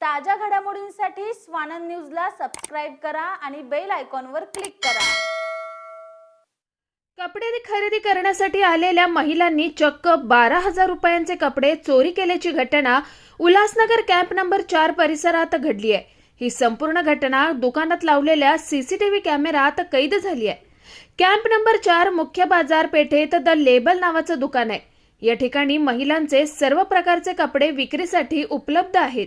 ताज्या घडामोडींसाठी स्वानंद न्यूजला सबस्क्राईब करा आणि बेल आयकॉनवर क्लिक करा. कपडे खरेदी करण्यासाठी आलेल्या महिलांनी चक्क बारा हजार रुपयांचे कपडे चोरी केल्याची घटना उल्हासनगर कॅम्प नंबर चार परिसरात घडली आहे. ही संपूर्ण घटना दुकानात लावलेल्या सीसीटीव्ही कॅमेरात कैद झाली आहे. कॅम्प नंबर चार मुख्य बाजारपेठेत द लेबल नावाचं दुकान आहे. या ठिकाणी महिलांचे सर्व प्रकारचे कपडे विक्रीसाठी उपलब्ध आहेत.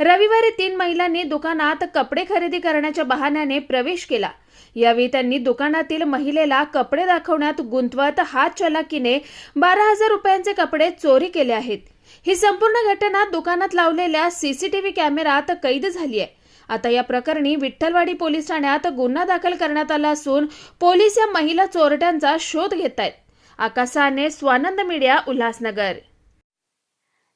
रविवारी तीन महिलांनी दुकानात कपडे खरेदी करण्याच्या बहाण्याने प्रवेश केला. यावेळी त्यांनी दुकानातील महिलेला कपडे दाखवण्यात गुंतवत हात चलाकीने बारा हजार रुपयांचे कपडे चोरी केले आहेत. ही संपूर्ण घटना दुकानात लावलेल्या सीसीटीव्ही कॅमेरात कैद झाली आहे. आता या प्रकरणी विठ्ठलवाडी पोलीस ठाण्यात गुन्हा दाखल करण्यात आला असून पोलीस या महिला चोरट्यांचा शोध घेत आहेत. आकाशाने स्वानंद मीडिया उल्हासनगर.